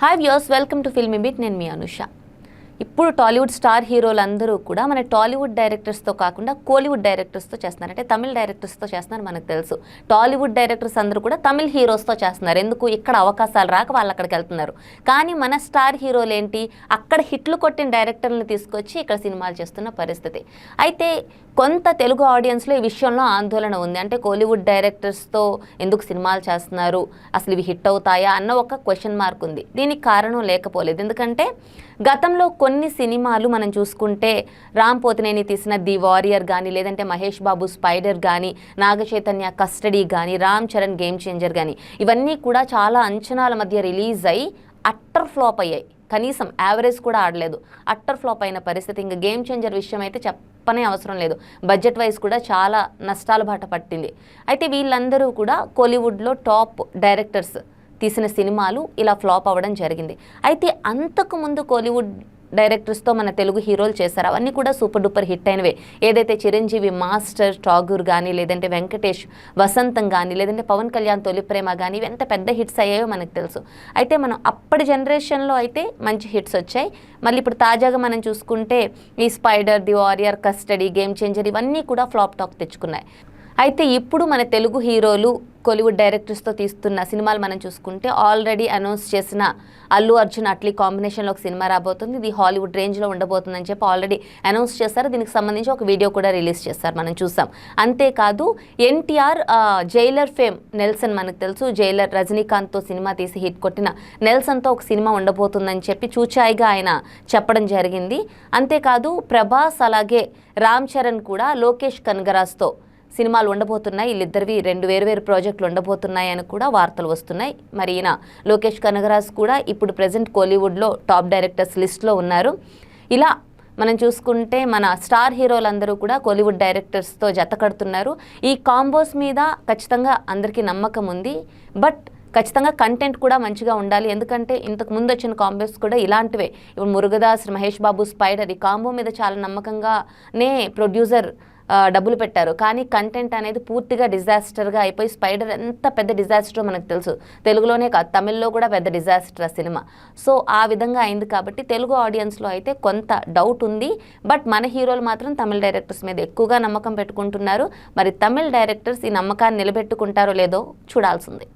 Hi views welcome to film bit నేను మీ అనుష. ఇప్పుడు టాలీవుడ్ స్టార్ హీరోలందరూ కూడా మన టాలీవుడ్ డైరెక్టర్స్తో కాకుండా కోలీవుడ్ డైరెక్టర్స్తో చేస్తున్నారు. అంటే తమిళ డైరెక్టర్స్తో చేస్తున్నారు మనకు తెలుసు. టాలీవుడ్ డైరెక్టర్స్ అందరూ కూడా తమిళ హీరోస్తో చేస్తున్నారు. ఎందుకు? ఇక్కడ అవకాశాలు రాక వాళ్ళు అక్కడికి వెళ్తున్నారు. కానీ మన స్టార్ హీరోలు ఏంటి అక్కడ హిట్లు కొట్టిన డైరెక్టర్లను తీసుకొచ్చి ఇక్కడ సినిమాలు చేస్తున్న పరిస్థితి. అయితే కొంత తెలుగు ఆడియన్స్లో ఈ విషయంలో ఆందోళన ఉంది. అంటే కోలీవుడ్ డైరెక్టర్స్తో ఎందుకు సినిమాలు చేస్తున్నారు? అసలు ఇవి హిట్ అవుతాయా? అన్న ఒక క్వశ్చన్ మార్క్ ఉంది. దీనికి కారణం లేకపోలేదు. ఎందుకంటే గతంలో కొన్ని సినిమాలు మనం చూసుకుంటే రామ్ పోతినేని తీసిన ది వారియర్ కానీ లేదంటే మహేష్ బాబు స్పైడర్ కానీ నాగచైతన్య కస్టడీ కానీ రామ్ చరణ్ గేమ్ చేంజర్ కానీ ఇవన్నీ కూడా చాలా అంచనాల మధ్య రిలీజ్ అయ్యి అట్టర్ ఫ్లాప్ అయ్యాయి. కనీసం యావరేజ్ కూడా ఆడలేదు. అట్టర్ ఫ్లాప్ అయిన పరిస్థితి. ఇంకా గేమ్ చేంజర్ విషయం అయితే చెప్పనే అవసరం లేదు. బడ్జెట్ వైజ్ కూడా చాలా నష్టాల బాట పట్టింది. అయితే వీళ్ళందరూ కూడా కోలీవుడ్లో టాప్ డైరెక్టర్స్ తీసిన సినిమాలు ఇలా ఫ్లాప్ అవ్వడం జరిగింది. అయితే అంతకుముందు కోలీవుడ్ డైరెక్టర్స్తో మన తెలుగు హీరోలు చేశారు. అవన్నీ కూడా సూపర్ డూపర్ హిట్ అయినవే. ఏదైతే చిరంజీవి మాస్టర్ ఠాగూర్ కానీ లేదంటే వెంకటేష్ వసంతం కానీ లేదంటే పవన్ కళ్యాణ్ తొలి ప్రేమ కానీ ఇవి ఎంత పెద్ద హిట్స్ అయ్యాయో మనకు తెలుసు. అయితే మనం అప్పటి జనరేషన్లో అయితే మంచి హిట్స్ వచ్చాయి. మళ్ళీ ఇప్పుడు తాజాగా మనం చూసుకుంటే ఈ Spyder The Warrior Custody Game Changer ఇవన్నీ కూడా ఫ్లాప్ టాక్ తెచ్చుకున్నాయి. అయితే ఇప్పుడు మన తెలుగు హీరోలు కోలీవుడ్ డైరెక్టర్స్తో తీస్తున్న సినిమాలు మనం చూసుకుంటే ఆల్రెడీ అనౌన్స్ చేసిన అల్లు అర్జున్ అట్లీ కాంబినేషన్లో ఒక సినిమా రాబోతుంది. ఇది హాలీవుడ్ రేంజ్లో ఉండబోతుందని చెప్పి ఆల్రెడీ అనౌన్స్ చేశారు. దీనికి సంబంధించి ఒక వీడియో కూడా రిలీజ్ చేస్తారు మనం చూసాం. అంతేకాదు ఎన్టీఆర్ జైలర్ ఫేమ్ నెల్సన్ మనకు తెలుసు. జైలర్ రజనీకాంత్తో సినిమా తీసి హిట్ కొట్టిన నెల్సన్తో ఒక సినిమా ఉండబోతుందని చెప్పి చూచాయిగా ఆయన చెప్పడం జరిగింది. అంతేకాదు ప్రభాస్ అలాగే రామ్ చరణ్ కూడా లోకేష్ కనగరాజ్తో సినిమాలు ఉండబోతున్నాయి. వీళ్ళిద్దరివి రెండు వేరు వేరు ప్రాజెక్టులు ఉండబోతున్నాయి అని కూడా వార్తలు వస్తున్నాయి. మరి ఈయన లోకేష్ కనగరాజ్ కూడా ఇప్పుడు ప్రజెంట్ కోలీవుడ్లో టాప్ డైరెక్టర్స్ లిస్ట్లో ఉన్నారు. ఇలా మనం చూసుకుంటే మన స్టార్ హీరోలందరూ కూడా కోలీవుడ్ డైరెక్టర్స్తో జత కడుతున్నారు. ఈ కాంబోస్ మీద ఖచ్చితంగా అందరికీ నమ్మకం ఉంది. బట్ ఖచ్చితంగా కంటెంట్ కూడా మంచిగా ఉండాలి. ఎందుకంటే ఇంతకు ముందు వచ్చిన కాంబోస్ కూడా ఇలాంటివే. ఇప్పుడు మురుగదాస్ మహేష్ బాబు స్పైడర్ ఈ కాంబో మీద చాలా నమ్మకంగానే ప్రొడ్యూసర్ డబ్బులు పెట్టారు. కానీ కంటెంట్ అనేది పూర్తిగా డిజాస్టర్గా అయిపోయి స్పైడర్ ఎంత పెద్ద డిజాస్టర్ మనకు తెలుసు. తెలుగులోనే కాదు తమిళ్ళో కూడా పెద్ద డిజాస్టర్ ఆ సినిమా. సో ఆ విధంగా అయింది కాబట్టి తెలుగు ఆడియన్స్లో అయితే కొంత డౌట్ ఉంది. బట్ మన హీరోలు మాత్రం తమిళ డైరెక్టర్స్ మీద ఎక్కువగా నమ్మకం పెట్టుకుంటున్నారు. మరి తమిళ డైరెక్టర్స్ ఈ నమ్మకాన్ని నిలబెట్టుకుంటారో లేదో చూడాల్సింది.